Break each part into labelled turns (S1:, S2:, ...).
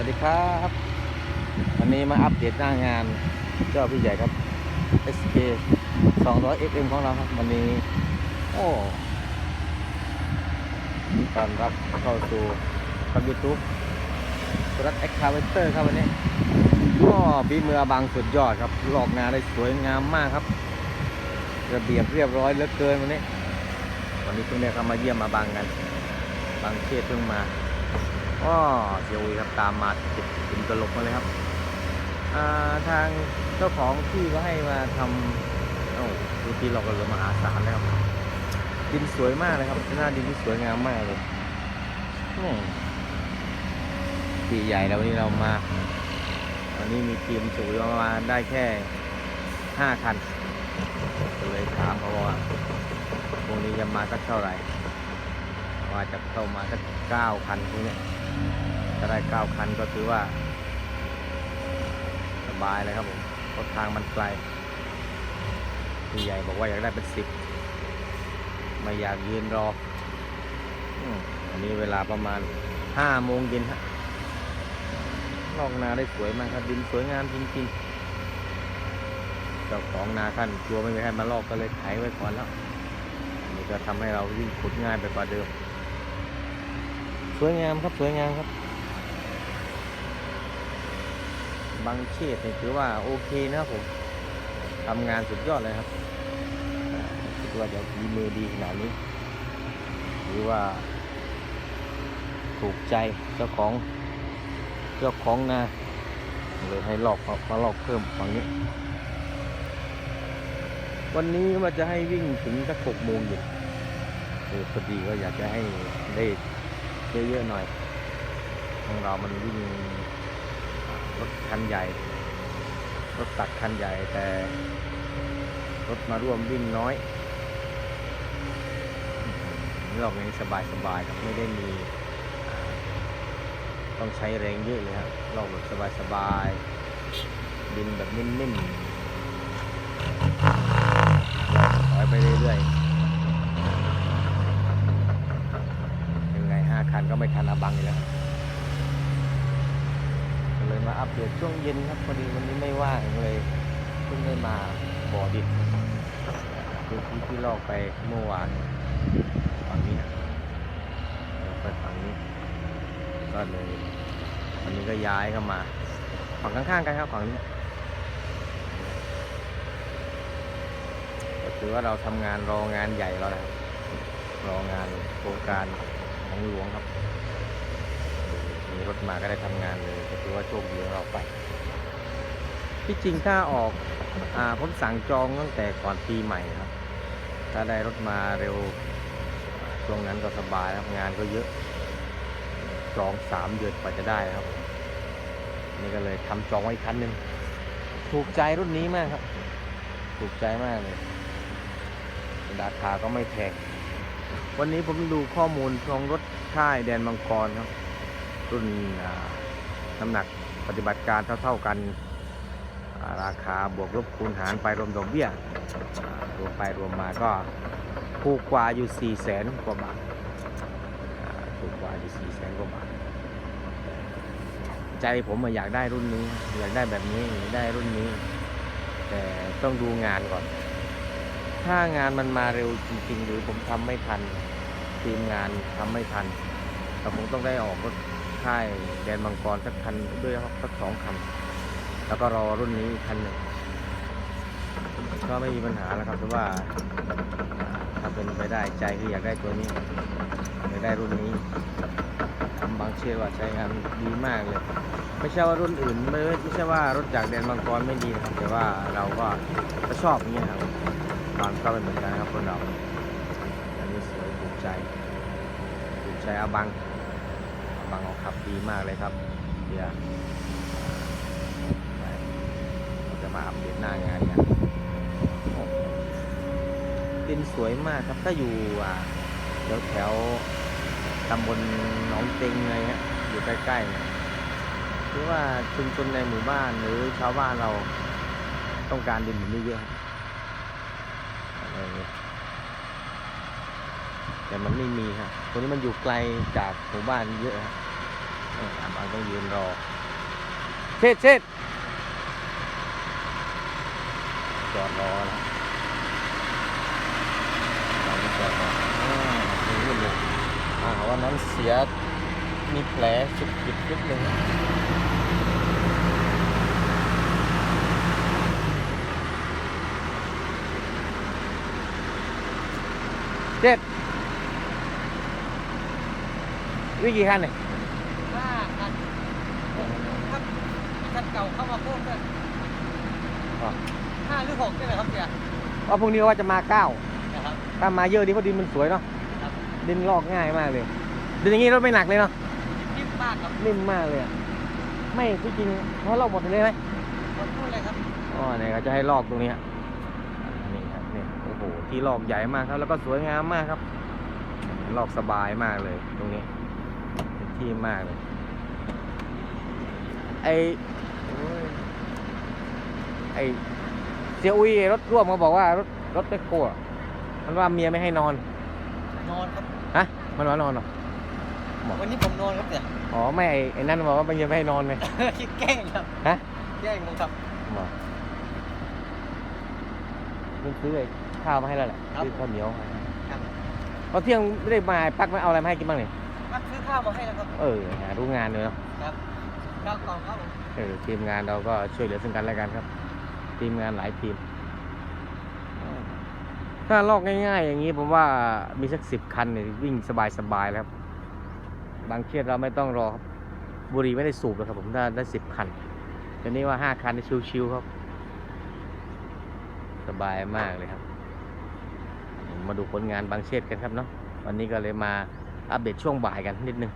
S1: วัสดีครับวันนี้มาอัปเดตหน้างานเจ้าพี่ใหญ่ครับ SK 200 FM ของเราครับ วันนี้ โอ้ตอนรับเข้าสู่คอมยูทูบสุรัตแอคคาเวนเตอร์ครับวันนี้ก็บีมือบางสุดยอดครับหลอกงานได้สวยงามมากครับ ระเบียบเรียบร้อยเหลือเกินวันนี้ วันนี้เพิ่งได้เข้ามาเยี่ยมมาบางกัน บางเชษเพิ่งมา ก็เซียววีครับตามมาติดติดตลกมาเลยครับาทางเจ้าของที่ก็ให้มาทำโอ้ดูที่เราก็เลยมหาศาลนะครับ ดินสวยมากเลยครับหน้าดินที่สวยงามมากเลยทีใหญ่แล้ววันนี้เรามาวันนี้มีทีมสูงประมาณได้แค่ห้าคันเลยถามเขาว่าพรุ่งนี้จะมาสักเท่าไหร่ว่าจะเข้ามาสักเก้าคันพวกเนี้ ยถ้าได้เก้าคันก็ถือว่า สบายเลยครับผมเพราะทางมันไกลพี่ใหญ่บอกว่าอยากได้เป็นสิบไม่อยากยืนรออันนี้เวลาประมาณห้าโมงเย็นฮะลอกนาได้สวยมากครับดินสวยงามจริงๆเจ้าของนาขั้นกลัวไม่มีใครมาลอกก็เลยไถไว้ก่อนแล้วอันนี้ก็ทำให้เราวิ่งขุดง่ายไปกว่าเดิม สวยงามครับสวยงามครับ บางเชษนี่ถือว่าโอเคนะครับผมทำงานสุดยอดเลยครับคิดว่าจะมีมือดีขนาดนี้หรือว่าถูกใจเจ้าของเจ้าของนาเลยให้ลอกมามาลอกเพิ่มฝั่งนี้ วันนี้ว่าจะให้วิ่งถึงสักหกโมงเย็นเออพอดีก็อยากจะให้ได้ เยอะๆหน่อย ของเรามันวิ่งรถคันใหญ่ รถตักคันใหญ่แต่รถมาร่วมวิ่งน้อยรอบนี้สบายๆครับไม่ได้มี ต้องใช้แรงเยอะเลยครับรอบแบบสบายๆดินแบบนิ่มๆถอยไปเรื่อยๆันก็ไม่ทันอาบังอยู่แล้วก็เลยมาอัปเดตช่วงเย็นครับพอดีวันนี้ไม่ว่างเลยเพิ่งได้มาบ่อดินคือที่ที่ลอกไปเมื่อวานฝั่งนี้นะไปฝั่งนี้ ก็เลยวันนี้ก็ย้ายเข้ามาฝั่งข้างๆกันครับฝั่งนี้ก็ถือว่าเราทำงานรองานใหญ่แล้วนะครับรองานโครงการ ของหลวงครับ มีรถมาก็ได้ทำงานเลยก็ถือว่าโชคดีของเราไป ที่จริงถ้าออกอาผมสั่งจองตั้งแต่ก่อนปีใหม่ครับ ถ้าได้รถมาเร็วช่วงนั้นก็สบายครับงานก็เยอะ จองสามเดือนกว่าจะได้ครับ นี่ก็เลยทำจองไว้อีกคันหนึ่งถูกใจรุ่นนี้มากครับ ถูกใจมากเลยราคาก็ไม่แพง วันนี้ผมดูข้อมูลของรถค่ายแดนมังกรครับ รุ่นน้ำหนักปฏิบัติการเท่าๆกัน ราคาบวกลบคูณหารไปรวมดอกเบี้ย รวมไปรวมมาก็ถูกกว่าอยู่4ี่แสนกว่าบาทถูกกว่าอยู่4ี่แสนกว่าบาท ใจผมอะอยากได้รุ่นนี้ อยากได้แบบนี้อยากได้รุ่นนี้ แต่ต้องดูงานก่อน ถ้างานมันมาเร็วจริง ๆ หรือผมทำไม่ทันทีมงานทำไม่ทันแต่ผมต้องได้ออกรถค่ายแดนมังกรสักคันด้วยครับสักสองคัน แล้วก็รอรุ่นนี้คันหนึ่งก็ไม่มีปัญหาแล้วครับเพราะว่าถ้าเป็นไปได้ใจคืออยากได้ตัวนี้อยากได้รุ่นนี้ทำบางเชื่อว่าใช้งานดีมากเลย ไม่ใช่ว่ารุ่นอื่นไม่ไม่ใช่ว่ารถจากแดนมังกรไม่ดีนะครับแต่ว่าเราก็ชอบอย่างนี้ยครับ มันก็เป็นเหมือนกันครับคนเราอันนี้สวยถูกใจถูกใจอาบังอาบังออกขับดีมากเลยครับเดี๋ยวจะมาอัปเดตหน้างานกันโอ้ดินสวยมากครับถ้าอยู่แถวแถวตำบลหนองเต็งเงี้ยอยู่ใกล้ๆเนี่ยหรือว่าชุมชนในหมู่บ้านหรือชาวบ้านเราต้องการดินแบบนี้เยอะครับอะไรอย่างเงี้ย แต่มันไม่มีครับตัวนี้มันอยู่ไกลจากหมู่บ้านเยอะครับเออบางต้องยืนรอเช็ดเช็ดจอดรอแล้วเราจะจอดรออ่านี่เลยอ่าวันนั้นเสียมีแผลสุดผิดนิดนึงเจ็ด วิกี่คันเนี่ย
S2: ห้าคันครับคันเก่าเข้ามาเพิ่มด้วย
S1: อ๋อ
S2: ห้าหรือหกใช่ไหมครับเสีย
S1: ว่าพรุ่งนี้ว่าจะมาเก้า
S2: นะครับ
S1: ถ้ามาเยอะดีเพราะดินมันสวยเนาะ
S2: ครับ
S1: ดินลอกง่ายมากเลยดินอย่างนี้รถไม่หนักเลยเนาะ
S2: นิ่มมากครับ
S1: นิ่มมากเลยอะไม่ที่จริงเพราะลอกหมดเลยไหม
S2: หมดพูดเลยครับ
S1: อ๋อเนี่ยเขาจะให้ลอกตรงนี้ฮะนี่ครับนี่โอ้โหที่ลอกใหญ่มากครับ แล้วก็สวยงามมากครับลอกสบายมากเลยตรงนี้เป็น ที่มากเลย ไอโอ้ยไอเสียอุ้ยรถร่วมเขาบอกว่ารถรถแมคโครอะมันว่าเมียไม่ให้นอน
S2: นอนครับ
S1: ฮะ มันว่านอนเหรอ
S2: วันนี้ผมนอนครับเสีย
S1: อ๋อไม่ไอ้ไอ้นั่นบอกว่ามันยังไม่ให้นอนไง
S2: คิดแกล้งครับ
S1: ฮะ
S2: แกล้งมึงครับ
S1: บอกมันซื้อไอ้ข้าวมาให้แล้วแหละ
S2: ครับ
S1: ซื้อข้าวเหนียวมาให้
S2: ครับ
S1: พอเที่ยงไม่ได้มาปักมาเอาอะไรมาให้กินบ้างเนี่ย
S2: มักซื้อข้าวมาให้แล้วครับ
S1: เออหารู้งานเลยเนาะ
S2: ครับข้าวกล่องครับผม
S1: เออทีมงานเราก็ช่วยเหลือซึ่งกันและกันครับ ทีมงานหลายทีม ถ้าลอกง่ายๆ อย่างนี้ผมว่ามีสักสิบคันเนี่ยวิ่งสบายๆแล้วครับ บางเคสเราไม่ต้องรอครับบุหรีไม่ได้สูบเลยครับผมถ้าได้สิบคันทีนี้ว่าห้าคันนี่ชิวๆครับ สบายมากเลยครับ มาดูผลงานบางเชษกันครับเนาะวันนี้ก็เลยมา อัปเดตช่วงบ่ายกันนิดนึง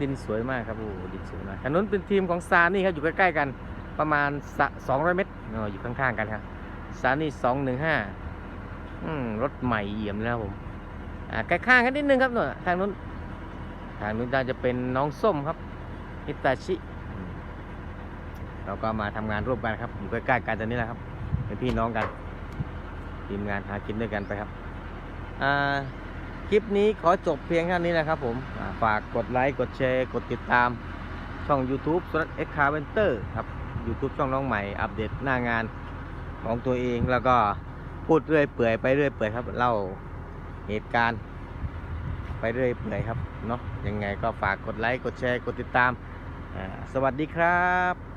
S1: ดินสวยมากครับโอ้ดินสวยมากถนนเป็นทีมของซานี่ครับอยู่ใกล้ๆกันประมาณสองร้อยเมตรออยู่ข้างๆกันครับซานี่สองหนึ่งห้าอืมรถใหม่เอี่ยมแล้วผมอ่าใกล้ข้างกันนิดนึงครับหน่อยทางนู้นทางนู้นน่าจะเป็นน้องส้มครับฮิตาชิ เราก็มาทำงานร่วมกันครับอยู่ใกล้ๆกันตอนนี้แหละครับเป็นพี่น้องกันทีมงานหากินด้วยกันไปครับอ่า ลิปนี้ขอจบเพียงเท่านี้นะครับผมฝากกดไลค์กดแชร์กดติดตามช่อง YouTube สุรัตเอ็กคาเวนเตอร์ครับ YouTube ช่องน้องใหม่ อัปเดตหน้างานของตัวเองแล้วก็พูดเรื่อยเปื่อยไปเรื่อยเปื่อยครับเล่าเหตุการณ์ ไปเรื่อยเปื่อยครับเนาะยังไงก็ฝากกดไลค์กดแชร์กดติดตาม สวัสดีครับ